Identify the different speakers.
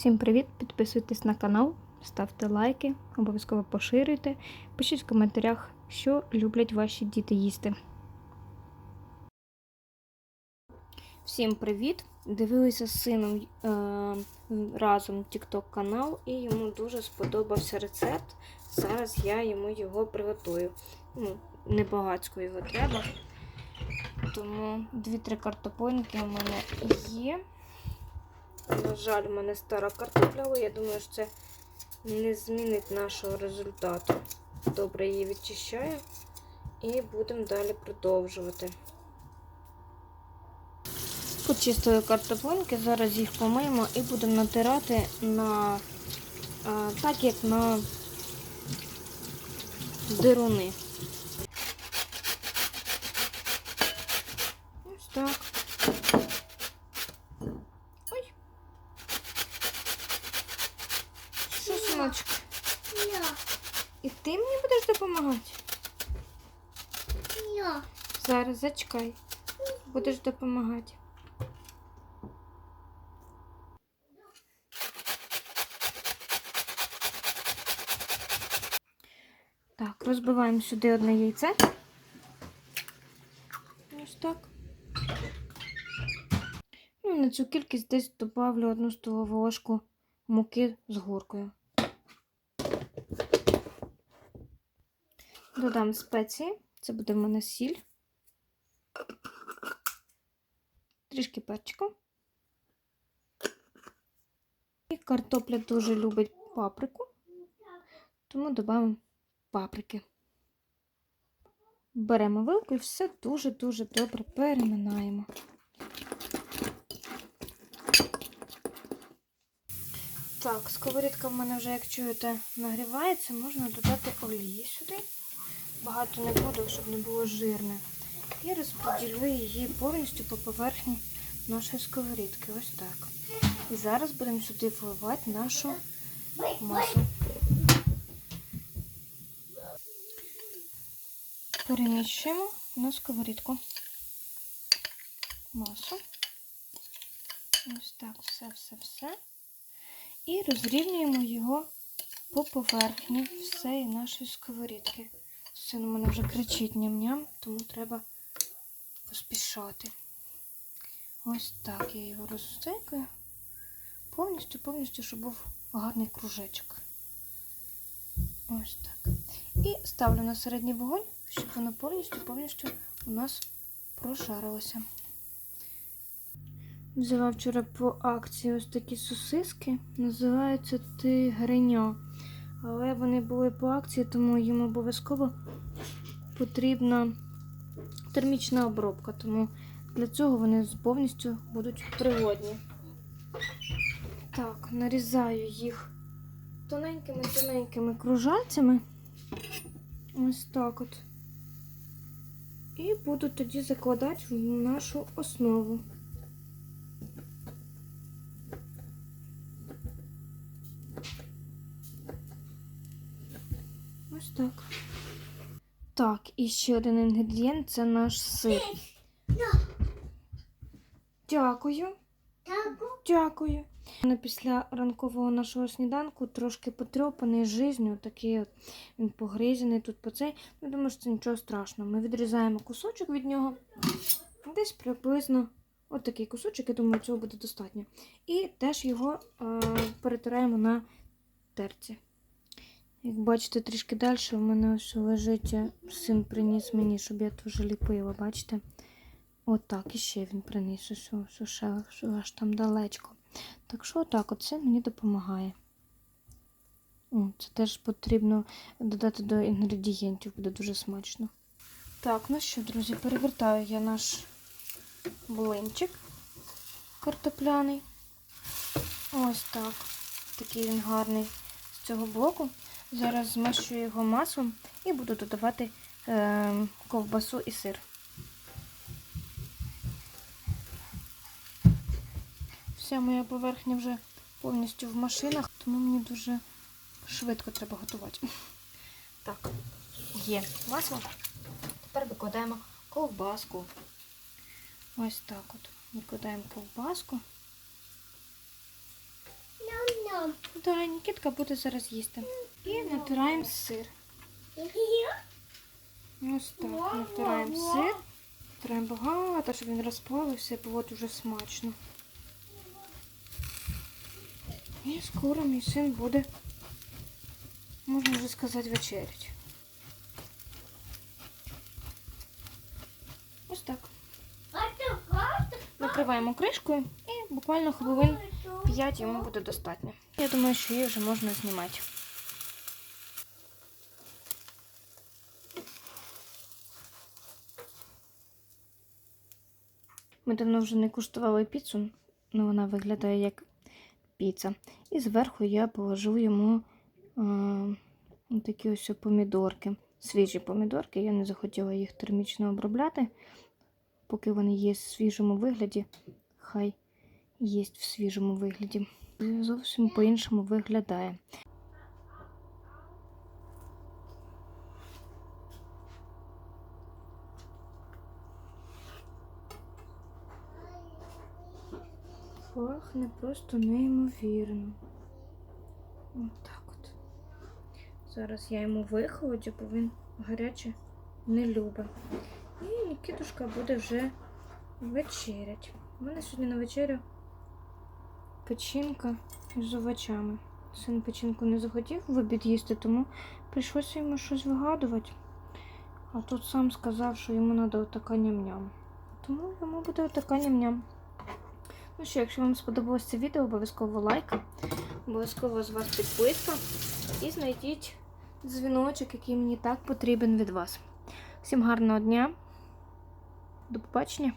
Speaker 1: Всім привіт! Підписуйтесь на канал, ставте лайки, обов'язково поширюйте. Пишіть в коментарях, що люблять ваші діти їсти. Всім привіт! Дивилися з сином е, разом TikTok канал і йому дуже сподобався рецепт. Зараз я йому його приготую. Ну, небагацько його треба. Тому 2-3 картопоньки у мене є. На жаль, у мене стара картопля, я думаю, що це не змінить нашого результату. Добре її відчищаю і будемо далі продовжувати. Почистили картоплинки, зараз їх помиємо і будемо натирати на а, так, як на дируни. Ось так. Ой. Що, синочок?
Speaker 2: Я,
Speaker 1: І ти мені будеш допомагати?
Speaker 2: я.
Speaker 1: Зараз зачекай. Будеш допомагати. Так, розбиваємо сюди одне яйце. Ось так. Ну, на цю кількість десь добавлю одну столову ложку муки з горкою. Додам спеції. Це буде в мене сіль. Трішки перчику. І картопля дуже любить паприку, тому додамо паприки. Беремо вилку і все дуже-дуже добре переминаємо. Так, сковорідка в мене вже, як чуєте, нагрівається, можна додати олії сюди. Багато не буду, щоб не було жирне. І розподілю її повністю по поверхні нашої сковорідки. Ось так. І зараз будемо сюди вливати нашу масу. Переміщуємо на сковорідку масу. Ось так, все-все-все. І розрівнюємо його по поверхні всієї нашої сковорідки. Син у мене вже кричить ням-ням, тому треба поспішати. Ось так я його розстекаю. Повністю, повністю, щоб був гарний кружечок. Ось так. І ставлю на середній вогонь, щоб воно повністю, повністю у нас прожарилося. Взяла вчора по акції ось такі сосиски. Називаються тигриня. Але вони були по акції, тому їм обов'язково потрібна термічна обробка. Тому для цього вони повністю будуть пригодні. Так, нарізаю їх тоненькими-тоненькими кружальцями. Ось так от. І буду тоді закладати в нашу основу. Ось так. Так, і ще один інгредієнт це наш сир. Дякую.
Speaker 2: Так,
Speaker 1: Дякую. Мене після ранкового нашого сніданку трошки потрьопаний жизнью, такий от він погризений тут по цей. Ну, думаю, що це нічого страшного. Ми відрізаємо кусочок від нього. Десь приблизно от такий кусочок, я думаю, цього буде достатньо. І теж його е, перетираємо на терці. Як бачите, трішки далі у мене ось лежить е, син приніс мені, щоб я теж ліпила, бачите? Отак, і ще він приніс ось, ось, ось, ось, аж там далечко. Так що отак, оце мені допомагає. Це теж потрібно додати до інгредієнтів, буде дуже смачно. Так, ну що, друзі, перевертаю я наш блинчик картопляний. Ось так. Такий він гарний з цього блоку. Зараз змащую його маслом і буду додавати е, ковбасу і сир. Вся моя поверхня вже повністю в машинах, тому мені дуже швидко треба готувати. Так, є масло. Тепер викладаємо ковбаску. Ось так от. Викладаємо ковбаску.
Speaker 2: Мам,
Speaker 1: Да, Нікітка буде зараз їсти. І натираємо сир. Ось так, натираємо сир. Натираємо багато, щоб він розплавився і було дуже смачно. І скоро мій син буде, можна вже сказати, вечерять. Ось так. Накриваємо кришкою і буквально хвилин 5 йому буде достатньо. Я думаю, що її вже можна знімати. Ми давно вже не куштували піцу, але вона виглядає як піца. І зверху я положу йому а, такі ось помідорки. Свіжі помідорки. Я не захотіла їх термічно обробляти. Поки вони є в свіжому вигляді, хай є в свіжому вигляді. Зовсім по-іншому виглядає. Пахне просто неймовірно. От от. Зараз я йому вихолоджу, бо він гаряче не любить. І Нікітушка буде вже вечерять. У мене сьогодні на вечерю печінка з овочами. Син печінку не захотів в обід їсти, тому прийшлося йому щось вигадувати. А тут сам сказав, що йому треба отака ням-ням. Тому йому буде отака ням-ням. Ну що, якщо вам сподобалось це відео, обов'язково лайк, обов'язково з вас підписка і знайдіть дзвіночок, який мені так потрібен від вас. Всім гарного дня! До побачення!